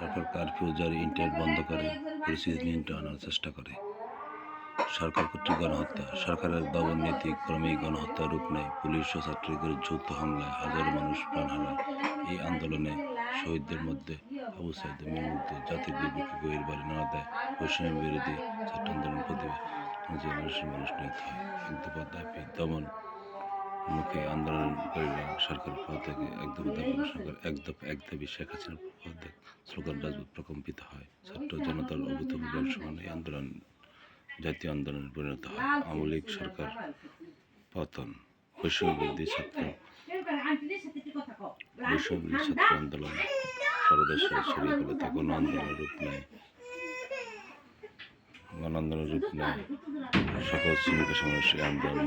সরকার curfew জারি internet বন্ধ করে, পরিস্থিতি নিয়ন্ত্রণে আনার চেষ্টা করে। সরকার কর্তৃক গণহত্যা, সরকারের দমন নীতি ক্রমেই গণহত্যা রূপ নেয়। পুলিশ ও ছাত্রীদের যৌথ হামলায় হাজারো মানুষ প্রাণ হারায়। এই আন্দোলনে শহীদদের মধ্যে আবু সাইদ মেহমুদ জাতির বিবেকে গভীর বাড়ি নাড়া দেয়। বৈষম্য বিরোধী ছাত্র আন্দোলন প্রতিবাদ মানুষের মানুষ নিহত হয়। দমন মুখে আন্দোলনকারীরা সরকার পদ থেকে একদফা দাবি ঘোষণা করে একদফা এক দাবি শেখ হাসিনার পদ থেকে স্লোগান রাজপথ প্রকম্পিত হয়। ছাত্র জনতার অভূতপূর্ব সমান এই আন্দোলন, জাতীয় আন্দোলনে পরিণত হয়। আওয়ামী লীগ সরকার পতন, বৈষম্য ছাত্র বৈষম্য ছাত্র আন্দোলন সারা দেশে ছড়িয়ে পড়ে তা গণ আন্দোলনের রূপ নেয় গণ আন্দোলনের রূপ নেয় সকল শ্রমিক এই আন্দোলন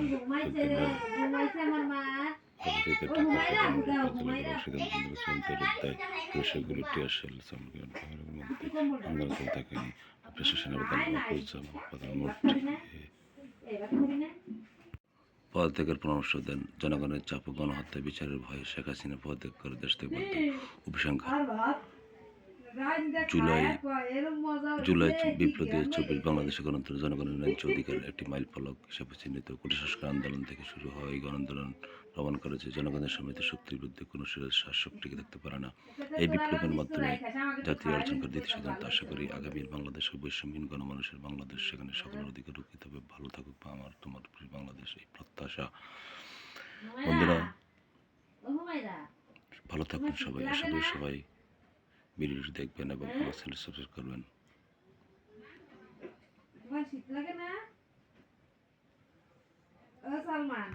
প্রশাসনের পদত্যাগের পরামর্শ দেন, জনগণের চাপ গণহত্যা বিচারের ভয়ে শেখ হাসিনা পদত্যাগ করে দেশ থেকে উপসংখ্যা জুলাই জুলাই বিপ্লবী চব্বিশ বাংলাদেশে গণতন্ত্র জনগণের ন্যায্য অধিকার একটি মাইল ফলক হিসেবে চিহ্নিত। কোটি সংস্কার আন্দোলন থেকে শুরু হওয়া এই গণ আন্দোলন প্রমাণ করেছে। জনগণের সমিত শক্তির বিরুদ্ধে কোনো শাসক টিকে থাকতে পারে না। এই বিপ্লবের মাধ্যমে জাতীয় অর্জন করে দ্বিতীয় স্বাধীনতা আশা করি আগামীর বাংলাদেশ ও বৈষম্যহীন গণমানুষের বাংলাদেশ সেখানে সকলের অধিকার রক্ষিত হবে। ভালো থাকুক বা আমার তোমার প্রিয় বাংলাদেশ এই প্রত্যাশা। বন্ধুরা ভালো থাকুন সবাই আশা করি সবাই ভিডিওটি দেখবেন এবং আমার চ্যানেল সাবস্ক্রাইব করবেন। শীত লাগে না? সালমান।